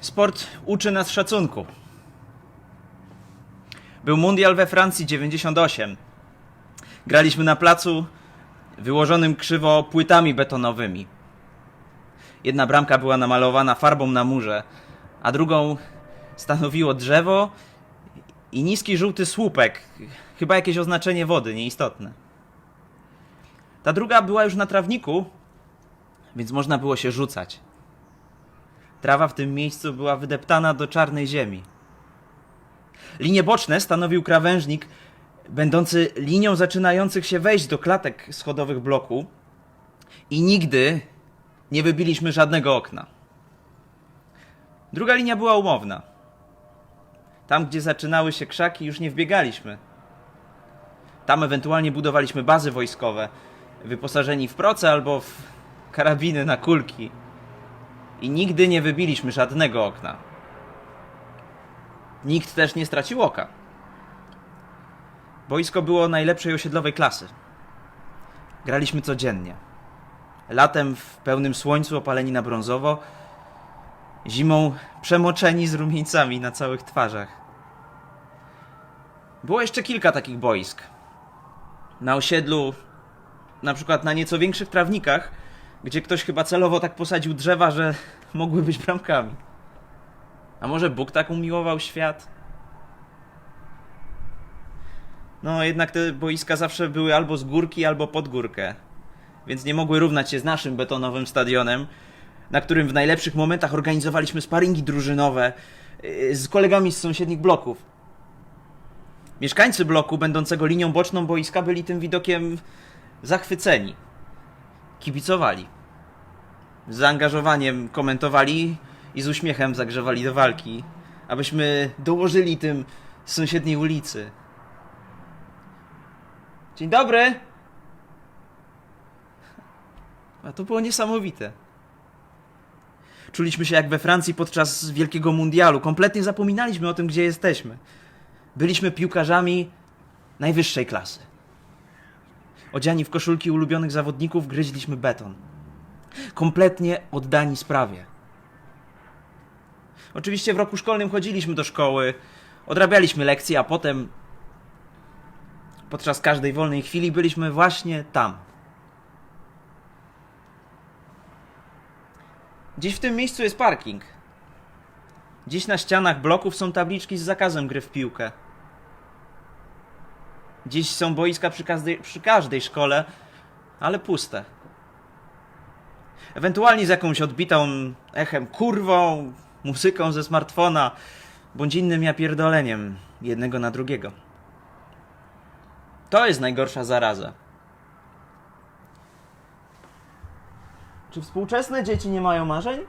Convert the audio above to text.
Sport uczy nas szacunku. Był mundial we Francji 98. Graliśmy na placu wyłożonym krzywo płytami betonowymi. Jedna bramka była namalowana farbą na murze, a drugą stanowiło drzewo i niski żółty słupek. Chyba jakieś oznaczenie wody, nieistotne. Ta druga była już na trawniku, więc można było się rzucać. Trawa w tym miejscu była wydeptana do czarnej ziemi. Linie boczne stanowił krawężnik będący linią zaczynających się wejść do klatek schodowych bloku i nigdy nie wybiliśmy żadnego okna. Druga linia była umowna. Tam, gdzie zaczynały się krzaki, już nie wbiegaliśmy. Tam ewentualnie budowaliśmy bazy wojskowe, wyposażeni w proce albo w karabiny na kulki. I nigdy nie wybiliśmy żadnego okna. Nikt też nie stracił oka. Boisko było najlepszej osiedlowej klasy. Graliśmy codziennie. Latem w pełnym słońcu opaleni na brązowo, zimą przemoczeni z rumieńcami na całych twarzach. Było jeszcze kilka takich boisk. Na osiedlu, na przykład na nieco większych trawnikach, gdzie ktoś chyba celowo tak posadził drzewa, że mogły być bramkami. A może Bóg tak umiłował świat? No, jednak te boiska zawsze były albo z górki, albo pod górkę. Więc nie mogły równać się z naszym betonowym stadionem, na którym w najlepszych momentach organizowaliśmy sparingi drużynowe yy, z kolegami z sąsiednich bloków. Mieszkańcy bloku, będącego linią boczną boiska, byli tym widokiem zachwyceni. Kibicowali. Z zaangażowaniem komentowali i z uśmiechem zagrzewali do walki, abyśmy dołożyli tym z sąsiedniej ulicy. Dzień dobry! A to było niesamowite. Czuliśmy się jak we Francji podczas wielkiego mundialu. Kompletnie zapominaliśmy o tym, gdzie jesteśmy. Byliśmy piłkarzami najwyższej klasy. Odziani w koszulki ulubionych zawodników, gryźliśmy beton. Kompletnie oddani sprawie. Oczywiście w roku szkolnym chodziliśmy do szkoły, odrabialiśmy lekcje, a potem podczas każdej wolnej chwili byliśmy właśnie tam. Gdzieś w tym miejscu jest parking. Gdzieś na ścianach bloków są tabliczki z zakazem gry w piłkę. Dziś są boiska przy każdej, przy każdej szkole, ale puste. Ewentualnie z jakąś odbitą echem kurwą, muzyką ze smartfona, bądź innym japierdoleniem jednego na drugiego. To jest najgorsza zaraza. Czy współczesne dzieci nie mają marzeń?